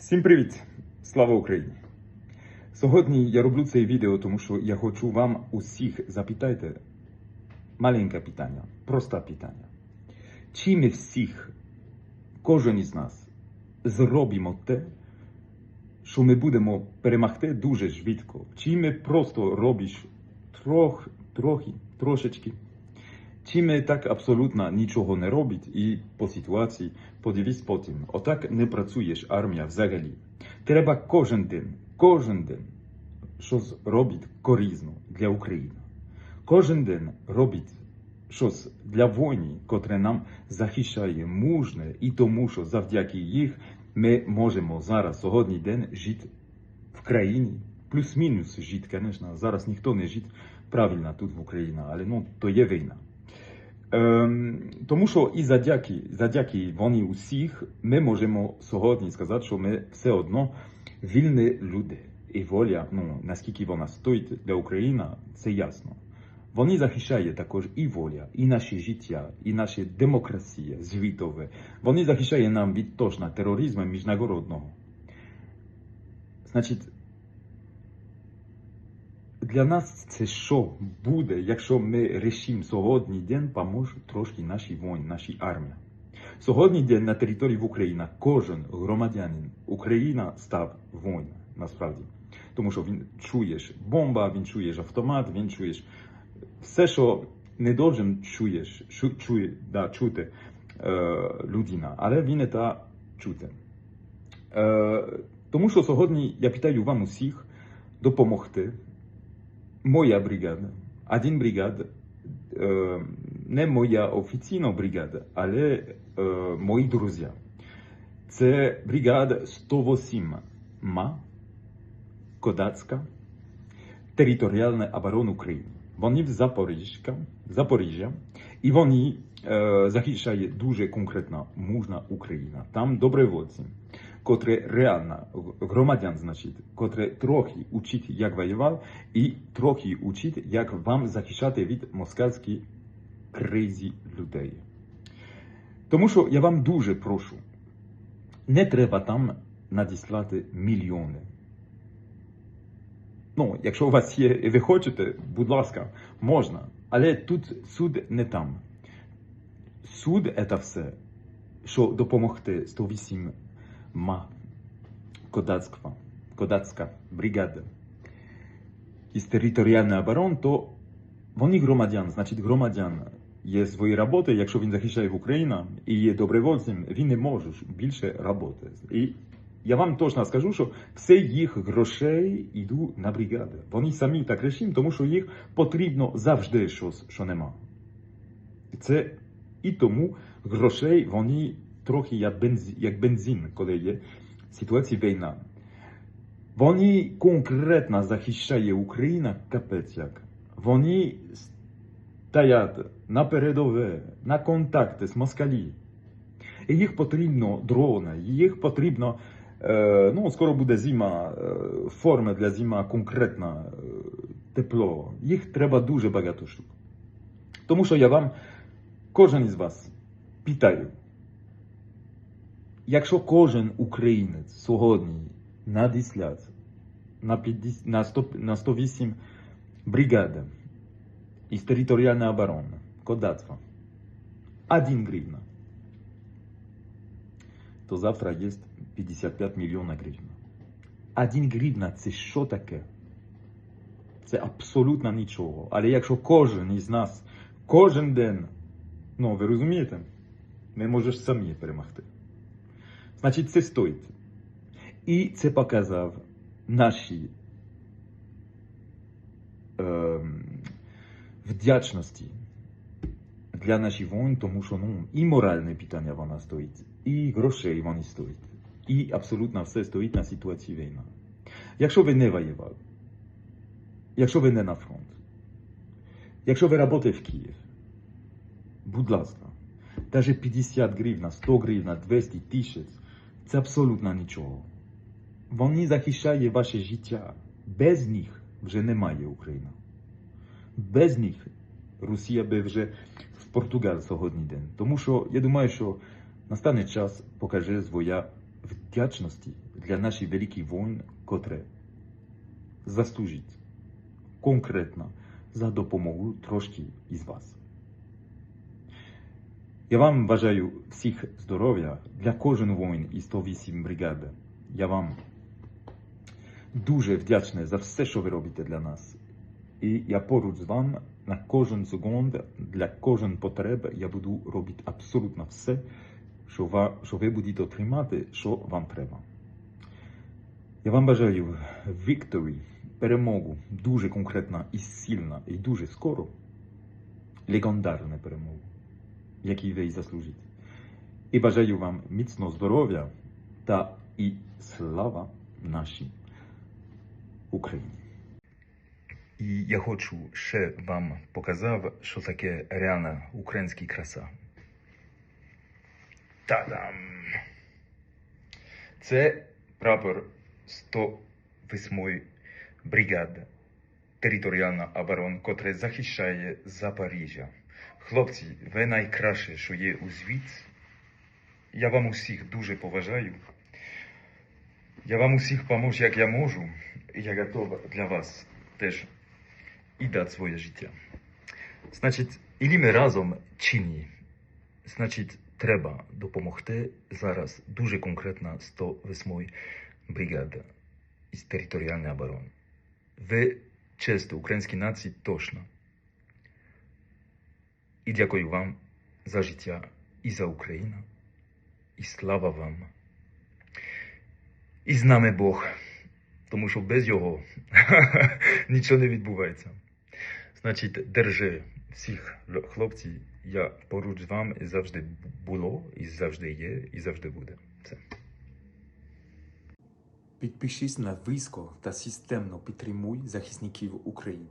Всім привіт! Слава Україні! Сьогодні я роблю це відео, тому що я хочу вам усіх запитати маленьке питання, просте питання. Чи ми всіх, кожен із нас, зробимо те, що ми будемо перемогти дуже швидко? Чи ми просто робиш трох, трохи, трошечки? Чи так абсолютно нічого не робить і по ситуації подивись потім. Отак не працюєш армія взагалі. Треба кожен день, кожен день щось робить корисно для України. Кожен день робить щось для воїнів, котре нам захищає мужне, і тому, що завдяки їх ми можемо зараз сьогодні день жити в країні. Плюс-мінус жити, звісно. Зараз ніхто не жить правильно тут в Україні, але ну, то є війна. Ем, тому що і завдяки, завдяки вони усіх, ми можемо сьогодні сказати, що ми все одно вільні люди. І воля, ну наскільки вона стоїть для України, це ясно. Вони захищають також і воля, і наше життя, і наша демократія світове. Вони захищають нам від точно тероризму міжнародного. Значить, для нас це що буде, якщо ми рішимо сьогодні день поможе трошки нашій воїн, нашій армії. Сьогодні день на території України кожен громадянин України став воїном, насправді. Тому що він чуєш бомба, він чуєш автомат, він чуєш все, що не должен чуєш, чу, чує, да, чути е, людина, але він це чути. Е, тому що сьогодні я питаю вам усіх допомогти моя бригада, один бригад, е, не моя офіційна бригада, але е, мої друзі. Це бригада 108 МА, Кодацька, територіальна оборона України. Вони в Запоріжжя, Запоріжжя і вони е, захищають дуже конкретно мужна Україна. Там добровольці, котре реально громадян, значить, котре трохи учить, як воював, і трохи учить, як вам захищати від москальських кризі людей. Тому що я вам дуже прошу, не треба там надіслати мільйони. Ну, якщо у вас є і ви хочете, будь ласка, можна. Але тут суд не там. Суд це все, що допомогти 108 ма Кодацька, Кодацька бригада із територіальної оборони, то вони громадян, значить громадян є свої роботи, якщо він захищає Україну і є добровольцем, він не може більше роботи. І я вам точно скажу, що все їх грошей йдуть на бригади. Вони самі так рішимо, тому що їх потрібно завжди щось, що нема. І це і тому грошей вони трохи як бензин, як бензин, коли є ситуація війна. Вони конкретно захищає Україна капець як. Вони стоять на передове, на контакти з москалі. І їх потрібно дрони, їх потрібно, ну, скоро буде зима, е, форма для зима конкретна, е, тепло. Їх треба дуже багато штук. Тому що я вам, кожен із вас, питаю, якщо кожен українець сьогодні надіслять на, 50, на, 100, на 108 бригади із територіальної оборони, кодацтва, 1 гривна, то завтра є 55 мільйонів гривень. 1 гривна це що таке? Це абсолютно нічого. Але якщо кожен із нас кожен день, ну ви розумієте, ми можеш самі перемогти. Значить, це стоїть. І це показав наші е, вдячності для наших воїн, тому що ну, і моральне питання вона стоїть, і грошей вони стоять, і абсолютно все стоїть на ситуації війни. Якщо ви не воювали, якщо ви не на фронт, якщо ви працюєте в Києві, будь ласка, навіть 50 гривень, 100 гривень, 200 тисяч, це абсолютно нічого. Вони захищають ваше життя. Без них вже немає України. Без них Росія би вже в Португал сьогодні день. Тому що я думаю, що настане час покаже своя вдячності для наших великих воїн, котре заслужить конкретно за допомогу трошки із вас. Я вам бажаю всіх здоров'я для кожного воїн із 108 бригади. Я вам дуже вдячний за все, що ви робите для нас. І я поруч з вами на кожен секунд, для кожен потреб я буду робити абсолютно все, що, ви будете отримати, що вам треба. Я вам бажаю victory, перемогу, дуже конкретна і сильна, і дуже скоро, легендарну перемогу, який ви і заслужите. І бажаю вам міцного здоров'я та і слава нашій Україні. І я хочу ще вам показав, що таке реальна українська краса. Та-дам! Це прапор 108 бригади територіальна оборона, котра захищає Запоріжжя. Хлопці, ви найкраще, що є у світі. Я вам усіх дуже поважаю. Я вам усіх поможу, як я можу. Я готов для вас теж і дати своє життя. Значить, і ми разом чи ні. Значить, треба допомогти зараз дуже конкретно 108 бригада із територіальної оборони. Ви честь українській нації точно. І дякую вам за життя і за Україну. І слава вам. І з нами Бог, тому що без його нічого не відбувається. Значить, держи всіх хлопці, я поруч з вами завжди було, і завжди є, і завжди буде. Все. Підпишись на виско та системно підтримуй захисників України.